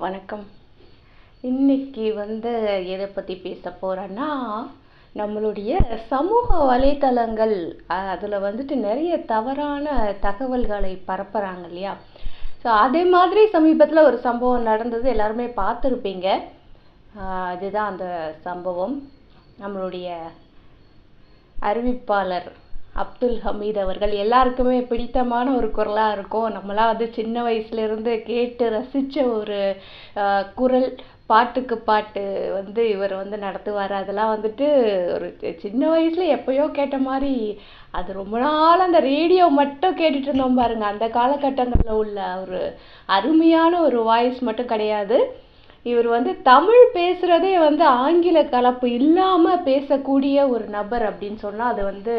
வணக்கம். இன்னைக்கு வந்து எதை பற்றி பேச போகிறேன்னா நம்மளுடைய சமூக வலைத்தளங்கள் அதில் வந்துட்டு நிறைய தவறான தகவல்களை பரப்புகிறாங்க இல்லையா? ஸோ அதே மாதிரி சமீபத்தில் ஒரு சம்பவம் நடந்தது எல்லாருமே பார்த்துருப்பீங்க. அதுதான் அந்த சம்பவம். நம்மளுடைய அறிவிப்பாளர் அப்துல் ஹமீத் அவர்கள் எல்லாருக்குமே பிடித்தமான ஒரு குரலாக இருக்கும். நம்மளாம் வந்து சின்ன வயசுலேருந்து கேட்டு ரசித்த ஒரு குரல் பாட்டுக்கு பாட்டு வந்து இவர் வந்து நடத்துவார். அதெல்லாம் வந்துட்டு ஒரு சின்ன வயசில் எப்பயோ கேட்ட மாதிரி அது ரொம்ப நாள் அந்த ரேடியோ மட்டும் கேட்டுட்டு இருந்தோம் பாருங்கள் அந்த காலகட்டங்களில் உள்ள ஒரு அருமையான ஒரு வாய்ஸ் மட்டும் கிடையாது. இவர் வந்து தமிழ் பேசுகிறதே வந்து ஆங்கில கலப்பு இல்லாமல் பேசக்கூடிய ஒரு நபர் அப்படின்னு சொன்னால் அது வந்து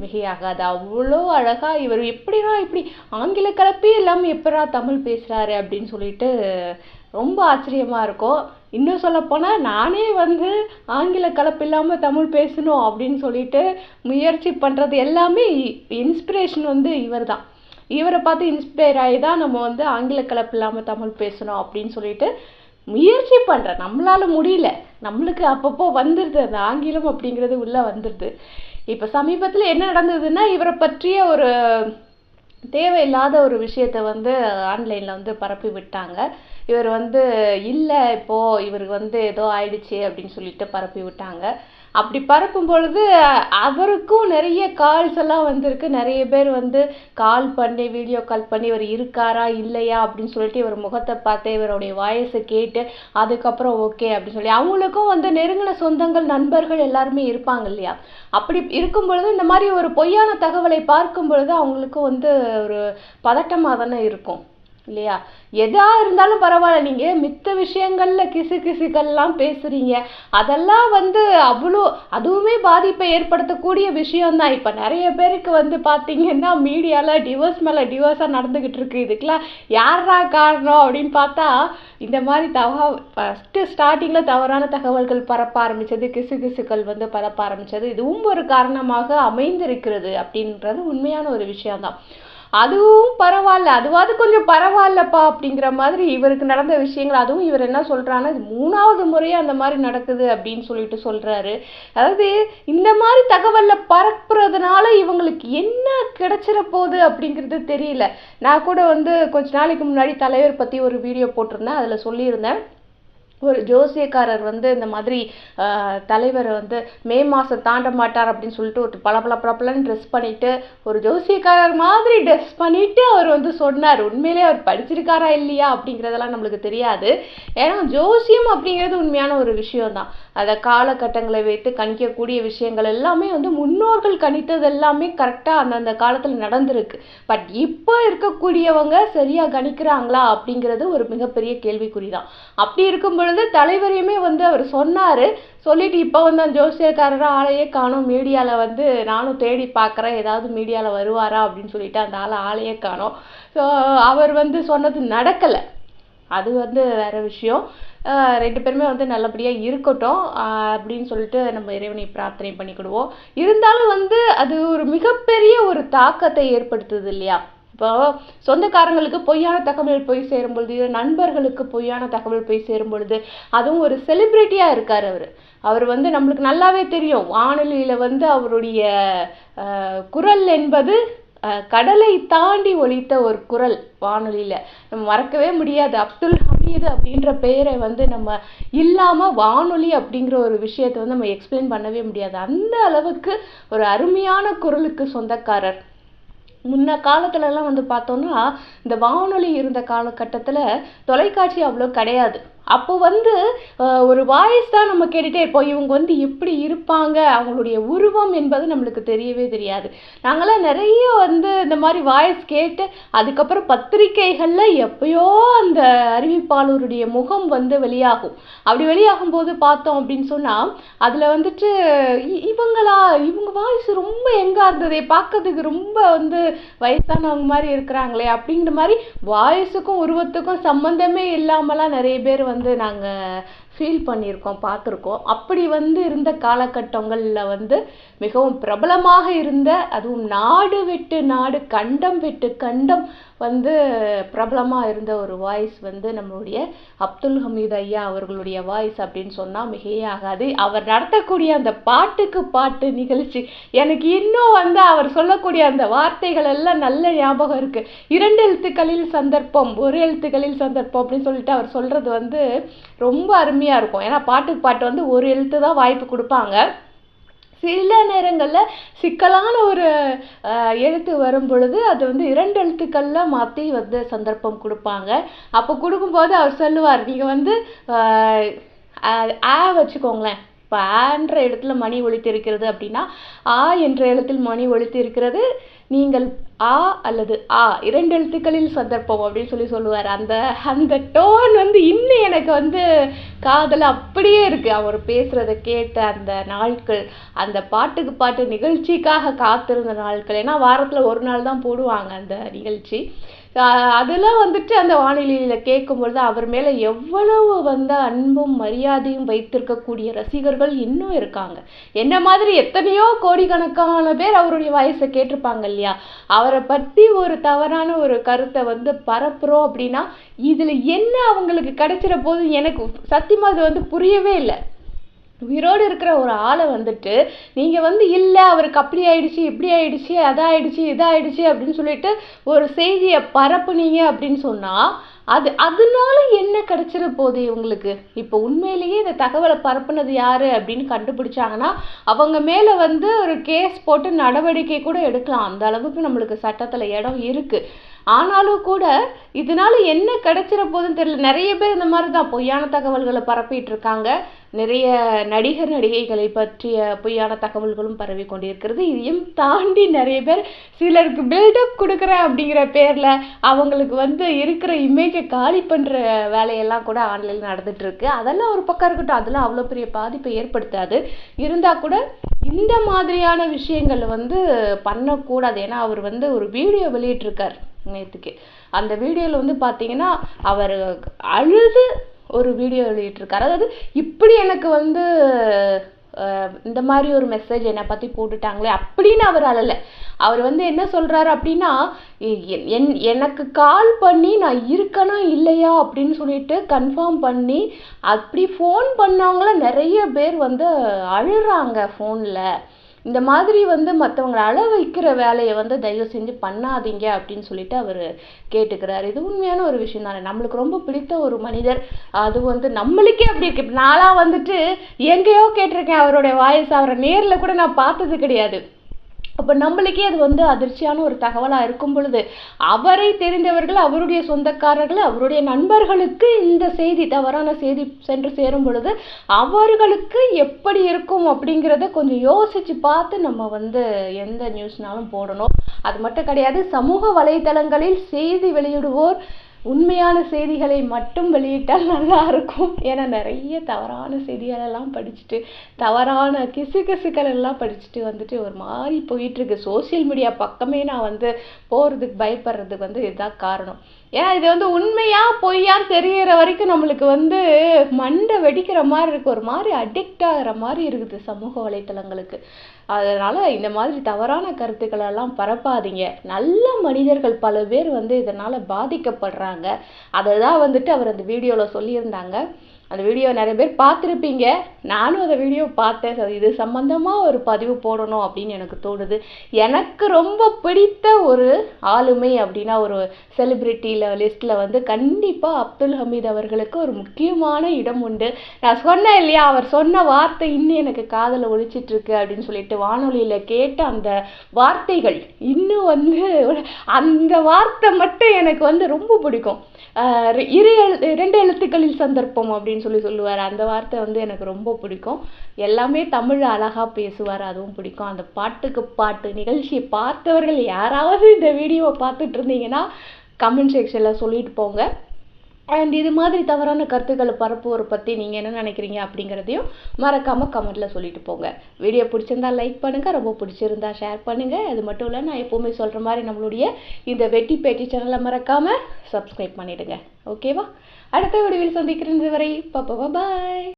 மிகையாகாது. அவ்வளோ அழகாக இவர் எப்படிடா இப்படி ஆங்கில கலப்பே இல்லாமல் எப்படா தமிழ் பேசுகிறாரு அப்படின்னு சொல்லிட்டு ரொம்ப ஆச்சரியமாக இருக்கும். இன்னும் சொல்லப்போனால் நானே வந்து ஆங்கில கலப்பு இல்லாமல் தமிழ் பேசணும் அப்படின்னு சொல்லிட்டு முயற்சி பண்ணுறது எல்லாமே இன்ஸ்பிரேஷன் வந்து இவர் தான் இவரை பார்த்து இன்ஸ்பயர் ஆகி தான் நம்ம வந்து ஆங்கில கலப்பு இல்லாமல் தமிழ் பேசணும் அப்படின்னு சொல்லிட்டு முயற்சி பண்ணுறேன் நம்மளால முடியல. நம்மளுக்கு அப்பப்போ வந்துடுது அந்த ஆங்கிலம் அப்படிங்கிறது உள்ளே வந்துடுது இப்போ சமீபத்தில் என்ன நடந்ததுன்னா இவரை பற்றிய ஒரு தேவையில்லாத ஒரு விஷயத்த வந்து ஆன்லைனில் வந்து பரப்பி விட்டாங்க. இவர் வந்து இல்லை இப்போது இவருக்கு வந்து ஏதோ ஆயிடுச்சு அப்படின்னு சொல்லிட்டு பரப்பி விட்டாங்க. அப்படி பரப்பும் பொழுது அவருக்கும் நிறைய கால்ஸ் எல்லாம் வந்திருக்கு. நிறைய பேர் வந்து கால் பண்ணி வீடியோ கால் பண்ணி இவர் இருக்காரா இல்லையா அப்படின்னு சொல்லிட்டு இவர் முகத்தை பார்த்து இவருடைய வாய்ஸை கேட்டு அதுக்கப்புறம் ஓகே அப்படின்னு சொல்லி அவங்களுக்கும் வந்து நெருங்கின சொந்தங்கள் நண்பர்கள் எல்லாருமே இருப்பாங்க இல்லையா? அப்படி இருக்கும் பொழுது இந்த மாதிரி ஒரு பொய்யான தகவலை பார்க்கும் பொழுது அவங்களுக்கும் வந்து ஒரு பதட்டமாக தானே இருக்கும். இல்லையா? எதா இருந்தாலும் பரவாயில்ல. நீங்க மித்த விஷயங்கள்ல கிசு கிசுக்கள்லாம் பேசுறீங்க. அதெல்லாம் வந்து அவ்வளோ அதுவுமே பாதிப்பை ஏற்படுத்தக்கூடிய விஷயம்தான். இப்ப நிறைய பேருக்கு வந்து பாத்தீங்கன்னா மீடியால டிவோர்ஸ் மேல டிவோர்ஸா நடந்துகிட்டு இருக்கு. இதுக்கெல்லாம் யாரா காரணம் அப்படின்னு பார்த்தா இந்த மாதிரி தவ ஃபர்ஸ்ட் ஸ்டார்டிங்ல தவறான தகவல்கள் பரப்ப ஆரம்பிச்சது கிசு கிசுக்கள் வந்து பரப்ப ஆரம்பிச்சது. இதுவும் ஒரு காரணமாக அமைந்திருக்கிறது அப்படின்றது உண்மையான ஒரு விஷயம்தான். அதுவும் பரவாயில்ல அதுவாவது கொஞ்சம் பரவாயில்லப்பா அப்படிங்கிற மாதிரி இவருக்கு நடந்த விஷயங்கள் அதுவும் இவர் என்ன சொல்கிறான்னா இது மூணாவது முறையாக அந்த மாதிரி நடக்குது அப்படின்னு சொல்லிட்டு சொல்கிறாரு அதாவது இந்த மாதிரி தகவலில் பரப்புறதுனால இவங்களுக்கு என்ன கிடைச்சிட போகுது அப்படிங்கிறது தெரியல. நான் கூட வந்து கொஞ்ச நாளைக்கு முன்னாடி தலைவர் பற்றி ஒரு வீடியோ போட்டிருந்தேன் அதில் சொல்லியிருந்தேன். ஒரு ஜோசியக்காரர் வந்து இந்த மாதிரி தலைவரை வந்து மே மாதம் தாண்ட மாட்டார் அப்படின்னு சொல்லிட்டு ஒரு பல பல பளபளன்னு ட்ரெஸ் பண்ணிட்டு ஒரு ஜோசியக்காரர் மாதிரி ட்ரெஸ் பண்ணிட்டு அவர் வந்து சொன்னார். உண்மையிலே அவர் படிச்சிருக்காரா இல்லையா அப்படிங்கிறதெல்லாம் நம்மளுக்கு தெரியாது. ஏன்னா ஜோசியம் அப்படிங்கிறது உண்மையான ஒரு விஷயம் தான் அதை காலகட்டங்களை வைத்து கணிக்கக்கூடிய விஷயங்கள் எல்லாமே வந்து முன்னோர்கள் கணித்தது எல்லாமே கரெக்டாக அந்தந்த காலத்தில் நடந்திருக்கு. பட் இப்போ இருக்கக்கூடியவங்க சரியாக கணிக்கிறாங்களா அப்படிங்கிறது ஒரு மிகப்பெரிய கேள்விக்குறி தான் அப்படி இருக்கும் பொழுது தலைவரையுமே வந்து அவர் சொன்னார். சொல்லிட்டு இப்போ வந்து அந்த ஜோசியக்காரர் ஆளையே காணும். மீடியாவில் வந்து நானும் தேடி பார்க்குறேன். ஏதாவது மீடியாவில் வருவாரா அப்படின்னு சொல்லிட்டு அந்த ஆளை ஆளையே காணும். ஸோ அவர் வந்து சொன்னது நடக்கலை. அது வந்து வேறு விஷயம். ரெண்டு பேருமே வந்து நல்லபடியாக இருக்கட்டும் அப்படின்னு சொல்லிட்டு நம்ம இறைவனை பிரார்த்தனை பண்ணிக்கிடுவோம். இருந்தாலும் வந்து அது ஒரு மிகப்பெரிய ஒரு தாக்கத்தை ஏற்படுத்துது இல்லையா? இப்போ சொந்தக்காரங்களுக்கு பொய்யான தகவல் போய் சேரும் பொழுது நண்பர்களுக்கு பொய்யான தகவல் போய் சேரும் பொழுது அதுவும் ஒரு செலிப்ரிட்டியாக இருக்கார் அவர். அவர் வந்து நம்மளுக்கு நல்லாவே தெரியும். வானொலியில் வந்து அவருடைய குரல் என்பது கடலை தாண்டி ஒலித்த ஒரு குரல் வானொலியில். நம்ம மறக்கவே முடியாது. அப்துல் ஹமீது அப்படின்ற பெயரை வந்து நம்ம இல்லாமல் வானொலி அப்படிங்கிற ஒரு விஷயத்தை வந்து நம்ம எக்ஸ்பிளைன் பண்ணவே முடியாது. அந்த அளவுக்கு ஒரு அருமையான குரலுக்கு சொந்தக்காரர். முன்ன காலத்துலலாம் வந்து பார்த்தோன்னா இந்த வானொலி இருந்த காலகட்டத்தில் தொலைக்காட்சி அவ்வளோ கிடையாது. அப்போ வந்து ஒரு வாய்ஸ் தான் நம்ம கேட்டுட்டே இருப்போம். இவங்க வந்து எப்படி இருப்பாங்க? அவங்களுடைய உருவம் என்பது நம்மளுக்கு தெரியவே தெரியாது. நாங்களாம் நிறைய வந்து இந்த மாதிரி வாய்ஸ் கேட்டு அதுக்கப்புறம் பத்திரிகைகளில் எப்பயோ அந்த அறிவிப்பாளருடைய முகம் வந்து வெளியாகும். அப்படி வெளியாகும் போது பார்த்தோம் அப்படின்னு சொன்னால் அதில் வந்துட்டு இ- இவங்களா இவங்க வாய்ஸ் ரொம்ப எங்கே இருந்ததே? பார்க்கறதுக்கு ரொம்ப வந்து வயசானவங்க மாதிரி இருக்கிறாங்களே? அப்படிங்கிற மாதிரி வாய்ஸுக்கும் உருவத்துக்கும் சம்மந்தமே இல்லாமலாம் நிறைய பேர் வந்து நாங்கள் ஃபீல் பண்ணியிருக்கோம் பார்த்துருக்கோம். அப்படி வந்து இருந்த காலகட்டங்களில் வந்து மிகவும் பிரபலமாக இருந்த அதுவும் நாடு விட்டு நாடு கண்டம் விட்டு கண்டம் வந்து பிரபலமாக இருந்த ஒரு வாய்ஸ் வந்து நம்மளுடைய அப்துல் ஹமீத் ஐயா அவர்களுடைய வாய்ஸ் அப்படின்னு சொன்னால் மிகையாகாது அவர் நடத்தக்கூடிய அந்த பாட்டுக்கு பாட்டு நிகழ்ச்சி எனக்கு இன்னும் வந்து அவர் சொல்லக்கூடிய அந்த வார்த்தைகள் எல்லாம் நல்ல ஞாபகம் இருக்குது இரண்டு எழுத்துக்களில் சந்தர்ப்பம் ஒரு எழுத்துக்களில் சந்தர்ப்பம் அப்படின்னு சொல்லிட்டு அவர் சொல்கிறது வந்து ரொம்ப அருமை கம்மியாக இருக்கும். ஏன்னா பாட்டுக்கு பாட்டு வந்து ஒரு எழுத்து தான் வாய்ப்பு கொடுப்பாங்க. சில நேரங்களில் சிக்கலான ஒரு எழுத்து வரும் பொழுது அது வந்து இரண்டு எழுத்துக்களில் மாற்றி வந்து சந்தர்ப்பம் கொடுப்பாங்க. அப்போ கொடுக்கும்போது அவர் சொல்லுவார் நீங்கள் வந்து ஆ வச்சுக்கோங்களேன். இப்போ ஆன்ற இடத்துல மணி ஒழித்து இருக்கிறது அப்படின்னா ஆ என்ற எழுத்தில் மணி ஒழித்து இருக்கிறது நீங்கள் ஆ அல்லது ஆ இரண்டு எழுத்துக்களில் சந்தர்ப்பம் அப்படின்னு சொல்லி சொல்லுவார். அந்த அந்த டோன் வந்து இன்னும் எனக்கு வந்து காதில் அப்படியே இருக்குது அவர் பேசுகிறத கேட்ட அந்த நாட்கள் அந்த பாட்டுக்கு பாட்டு நிகழ்ச்சிக்காக காத்திருந்த நாட்கள். ஏன்னா வாரத்தில் ஒரு நாள் தான் போடுவாங்க அந்த நிகழ்ச்சி. அதெல்லாம் வந்துட்டு அந்த வானொலியில் கேட்கும்பொழுது அவர் மேலே எவ்வளவு வந்து அன்பும் மரியாதையும் வைத்திருக்கக்கூடிய ரசிகர்கள் இன்னும் இருக்காங்க. என்ன மாதிரி எத்தனையோ கோடிக்கணக்கான பேர் அவருடைய வயசை கேட்டிருப்பாங்க இல்லையா? அவரை பற்றி ஒரு தவறான ஒரு கருத்தை வந்து பரப்புகிறோம் அப்படின்னா இதில் என்ன அவங்களுக்கு கிடைச்சிட போது எனக்கு சத்தியமாக அது வந்து புரியவே இல்லை. உயிரோடு இருக்கிற ஒரு ஆளை வந்துட்டு நீங்கள் வந்து இல்லை அவருக்கு அப்படி ஆயிடுச்சு இப்படி ஆயிடுச்சு அதாயிடுச்சு இதாயிடுச்சு அப்படின்னு சொல்லிட்டு ஒரு செய்தியை பரப்புனீங்க அப்படின்னு சொன்னால் அது அதனால என்ன கிடைச்சிட போகுது இவங்களுக்கு? இப்போ உண்மையிலேயே இந்த தகவலை பரப்புனது யாரு அப்படின்னு கண்டுபிடிச்சாங்கன்னா அவங்க மேலே வந்து ஒரு கேஸ் போட்டு நடவடிக்கை கூட எடுக்கலாம். அந்த அளவுக்கு நம்மளுக்கு சட்டத்தில் இடம் இருக்குது ஆனாலும் கூட இதனால என்ன கிடைச்சிட போதுன்னு தெரியல. நிறைய பேர் இந்த மாதிரி தான் பொய்யான தகவல்களை பரப்பிட்டு இருக்காங்க. நிறைய நடிகர் நடிகைகளை பற்றிய பொய்யான தகவல்களும் பரவி கொண்டிருக்கிறது. இதையும் தாண்டி நிறைய பேர் சிலருக்கு பில்டப் கொடுக்குறேன் அப்படிங்கிற பேரில் அவங்களுக்கு வந்து இருக்கிற இமேஜை காலி பண்ணுற வேலையெல்லாம் கூட ஆன்லைனில் நடந்துட்டு இருக்கு. அதெல்லாம் ஒரு பக்கம் இருக்கட்டும். அதெல்லாம் அவ்வளோ பெரிய பாதிப்பை ஏற்படுத்தாது. இருந்தால் கூட இந்த மாதிரியான விஷயங்கள் வந்து பண்ணக்கூடாது. ஏன்னா அவர் வந்து ஒரு வீடியோ வெளியிட்டிருக்கார். நேற்றுக்கு அந்த வீடியோவில் வந்து பார்த்தீங்கன்னா அவர் அழுது ஒரு வீடியோ வெளியிட்டிருக்காரு. அதாவது இப்படி எனக்கு வந்து இந்த மாதிரி ஒரு மெசேஜ் என்னை பற்றி போட்டுட்டாங்களே அப்படின்னு அவர் அழலை. அவர் வந்து என்ன சொல்கிறாரு அப்படின்னா என்- எனக்கு கால் பண்ணி நான் இருக்கனா இல்லையா அப்படின்னு சொல்லிட்டு கன்ஃபார்ம் பண்ணி அப்படி ஃபோன் பண்ணவங்கள நிறைய பேர் வந்து அழுறாங்க ஃபோனில் இந்த மாதிரி வந்து மற்றவங்களை அழ வைக்கிற வேலையை வந்து தயவு செஞ்சு பண்ணாதீங்க அப்படின்னு சொல்லிட்டு அவர் கேட்டுக்கிறாரு. இது உண்மையான ஒரு விஷயம் தானே. நம்மளுக்கு ரொம்ப பிடித்த ஒரு மனிதர். அது வந்து நம்மளுக்கே அப்படி இருக்கு. இப்ப வந்துட்டு எங்கேயோ கேட்டிருக்கேன். அவருடைய வாய்ஸ் அவரை நேரில் கூட நான் பார்த்தது கிடையாது. அப்போ நம்மளுக்கே அது வந்து அதிர்ச்சியான ஒரு தகவலாக இருக்கும் பொழுது அவரை தெரிந்தவர்கள் அவருடைய சொந்தக்காரர்கள் அவருடைய நண்பர்களுக்கு இந்த செய்தி தவறான செய்தி சென்று சேரும் பொழுது அவர்களுக்கு எப்படி இருக்கும் அப்படிங்கிறத கொஞ்சம் யோசித்து பார்த்து நம்ம வந்து எந்த நியூஸ்னாலும் போடணும். அது மட்டும் கிடையாது சமூக வலைதளங்களில் செய்தி வெளியிடுவோர் உண்மையான செய்திகளை மட்டும் வெளியிட்டால் நல்லா இருக்கும். ஏன்னா நிறைய தவறான செய்திகள் எல்லாம் படிச்சுட்டு தவறான கிசுகிசுக்கள் எல்லாம் படிச்சுட்டு வந்துட்டு ஒரு மாதிரி போயிட்டு இருக்கு மீடியா பக்கமே நான் வந்து போறதுக்கு பயப்படுறதுக்கு வந்து இதுதான் காரணம். ஏன்னா இது வந்து உண்மையா பொய்யான்னு தெரிகிற வரைக்கும் நம்மளுக்கு வந்து மண்டை வெடிக்கிற மாதிரி இருக்கு. ஒரு மாதிரி அடிக்ட் ஆகிற மாதிரி இருக்குது சமூக வலைத்தளங்களுக்கு. அதனால இந்த மாதிரி தவறான கருத்துக்களை எல்லாம் பரப்பாதீங்க. நல்ல மனிதர்கள் பல பேர் வந்து இதனால பாதிக்கப்படுறாங்க. அதை தான் வந்துட்டு அவர் அந்த வீடியோவில் சொல்லியிருந்தாங்க. அந்த வீடியோ நிறைய பேர் பார்த்துருப்பீங்க. நானும் அந்த வீடியோ பார்த்தேன். So, இது சம்மந்தமாக ஒரு பதிவு போடணும் அப்படின்னு எனக்கு தோணுது. எனக்கு ரொம்ப பிடித்த ஒரு ஆளுமை அப்படின்னா ஒரு செலிபிரிட்டியில் லிஸ்ட்டில் வந்து கண்டிப்பாக அப்துல் ஹமீத் அவர்களுக்கு ஒரு முக்கியமான இடம் உண்டு. நான் சொன்னேன் இல்லையா அவர் சொன்ன வார்த்தை இன்னும் எனக்கு காதில் ஒழிச்சிட்ருக்கு அப்படின்னு சொல்லிட்டு வானொலியில் கேட்ட அந்த வார்த்தைகள் இன்னும் வந்து அந்த வார்த்தை மட்டும் எனக்கு வந்து ரொம்ப பிடிக்கும். இரு எழு ரெண்டு எழுத்துக்களில் சந்தர்ப்பம் அப்படின்னு சொல்லி சொல்லுவார். அந்த வார்த்தை வந்து எனக்கு ரொம்ப பிடிக்கும். எல்லாமே தமிழ் அழகா பேசுவார் அதுவும் பிடிக்கும். அந்த பாட்டுக்கு பாட்டு நிகழ்ச்சியை பார்த்தவர்கள் யாராவது இந்த வீடியோவை பார்த்துட்டு இருந்தீங்கன்னா கமெண்ட் செக்ஷனில் சொல்லிட்டு போங்க. அண்ட் இது மாதிரி தவறான கருத்துக்களை பரப்புவரை பற்றி நீங்கள் என்ன நினைக்கிறீங்க அப்படிங்கிறதையும் மறக்காமல் கமெண்ட்டில் சொல்லிட்டு போங்க. வீடியோ பிடிச்சிருந்தா லைக் பண்ணுங்கள் ரொம்ப பிடிச்சிருந்தா ஷேர் பண்ணுங்கள் அது மட்டும் இல்லை நான் எப்போவுமே சொல்கிற மாதிரி நம்மளுடைய இந்த வெட்டி பேட்டி சேனலை மறக்காமல் சப்ஸ்கிரைப் பண்ணிவிடுங்க ஓகேவா அடுத்த வீடியோவில் சந்திக்கிறது வரை பாப்பா பாய்